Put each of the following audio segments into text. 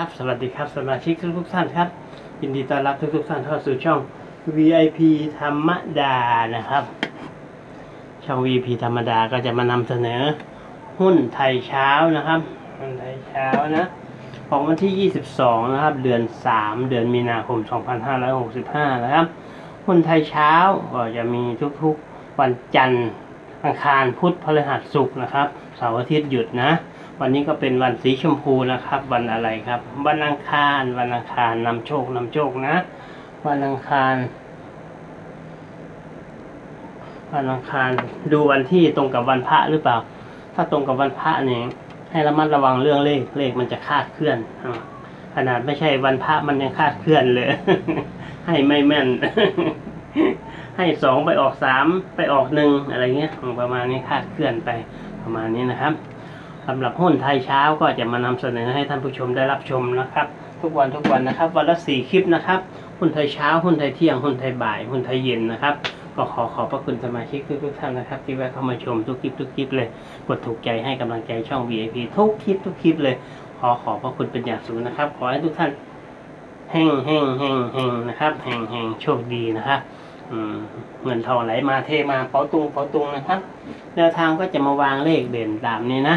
ครับสวัสดีครับสมาชิกทุกท่านครับยินดีต้อนรับทุกๆท่านเข้าสู่ช่อง VIP ธรรมดานะครับ ช่อง VIP ธรรมดาก็จะมานำเสนอ หุ้นไทยเช้านะครับหุ้นไทยเช้านะของวันที่ 22 นะครับ เดือน 3 เดือนมีนาคม 2565 นะครับหุ้นไทยเช้าก็จะมีทุกๆวันจันทร์ อังคารพุธพฤหัสศุกร์นะครับเสาร์อาทิตย์หยุดนะ วันนี้ก็เป็นวันสีชมพูนะครับ วันอะไรครับ วันอังคาร วันอังคารนำโชคนำโชคนะ วันอังคารวันอังคารดูวันที่ตรงกับวันพระหรือเปล่า ถ้าตรงกับวันพระเนี่ยให้ระมัดระวังเรื่องเลขเลขมันจะคาดเคลื่อนอขนาดไม่ใช่วันพระมันยังคาดเคลื่อนเลย ให้ไม่แม่น ให้สองไปออกสามไปออกหนึ่งอะไรเงี้ยประมาณนี้คาดเคลื่อนไปประมาณนี้นะครับสำหรับหุ้นไทยเช้าก็จะมานำเสนอให้ท่านผู้ชมได้รับชมนะครับ ทุกวันทุกวันนะครับ วันละสี่คลิปนะครับ หุ้นไทยเช้า หุ้นไทยเที่ยง หุ้นไทยบ่าย หุ้นไทยเย็นนะครับก็ขอขอบพระคุณสมาชิกทุกๆท่านนะครับ ที่แวะเข้ามาชมทุกคลิปทุกคลิปเลย กดถูกใจให้กำลังใจช่อง VIP ทุกคลิปทุกคลิปเลย ขอขอบพระคุณเป็นอย่างสูงนะครับ ขอให้ทุกท่านแห่งแห่งแห่งแห่งนะครับแห่งแห่งโชคดีนะครับ เงินทองไหลมาเทมาเป๋าตุงเป๋าตุงนะครับแนวทางก็จะมาวางเลขเด่นตามนี้นะ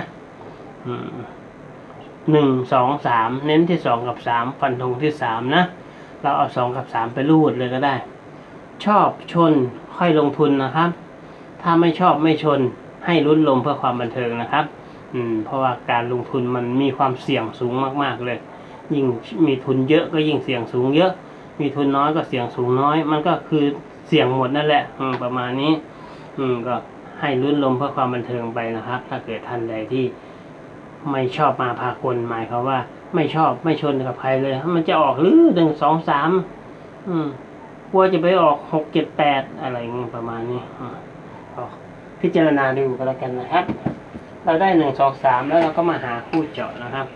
หนึ่งสองสามเน้นที่สองกับสามฟันธงที่สามนะ เราเอาสองกับสามไปรูดเลยก็ได้ ชอบชนค่อยลงทุนนะครับ ถ้าไม่ชอบไม่ชนให้ลุ้นลมเพื่อความบันเทิงนะครับ อืม เพราะว่าการลงทุนมันมีความเสี่ยงสูงมาก ๆ เลย ยิ่งมีทุนเยอะก็ยิ่งเสี่ยงสูงเยอะ มีทุนน้อยก็เสี่ยงสูงน้อย มันก็คือ เสี่ยงหมดนั่นแหละ อืม ประมาณนี้ อืม ก็ให้ลุ้นลมเพื่อความบันเทิงไปนะครับ ถ้าเกิดท่านใดที่ไม่ชอบมาพากลหมายเขามว่า ไม่ชอบไม่ชนกับใครเลย มันจะออกหรือหนึ่งสองสามอืมกลัวจะไปออกหกเจ็ดแปดอะไรเงี้ยประมาณนี้อ่าก็พิจารณาดูกันแล้วกันนะครับ เราได้หนึ่งสองสามแล้วเราก็มาหาคู่เจาะนะครับ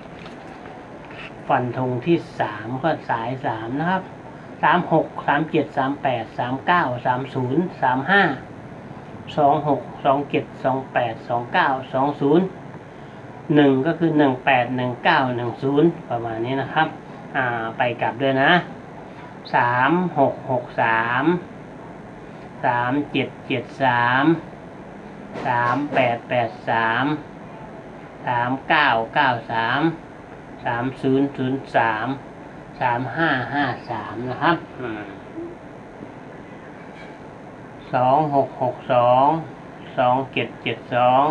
ฟันธงที่สามก็สายสามนะครับ สามหกสามเจ็ดสามแปดสามเก้าสามศูนย์สามห้าสองหกสองเจ็ดสองแปดสองเก้าสองศูนย์หนึ่งก็คือหนึ่งแปดหนึ่งเก้าหนึ่งศูนย์ประมาณนี้นะครับอ่าไปกลับด้วยนะสามหกหกสามสามเจ็ดเจ็ดสามสามแปดแปดสามสามเก้าเก้าสามสามศูนย์ศูนย์สาม สามห้าห้าสามนะครับอืมสองหกหกสองสองเจ็ดเจ็ดสอง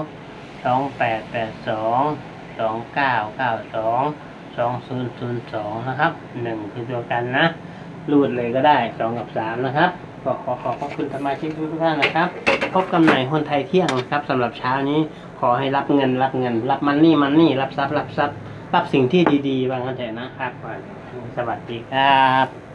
สองแปดแปดสองสองเก้าเก้าสองสองศูนย์ศูนย์สองนะครับหนึ่งคือตัวกันนะรูดเลยก็ได้สองกับสามนะครับก็ขอขอบพระคุณสมาชิกทุกท่านนะครับ พบกันใหม่คนไทยเที่ยงนะครับสำหรับเช้านี้ขอให้รับเงินรับเงิน รับมันนี่มันนี่รับทรัพย์รับทรัพย์ รับสิ่งที่ดีๆบางกันเถอะนะครับ สวัสดีครับ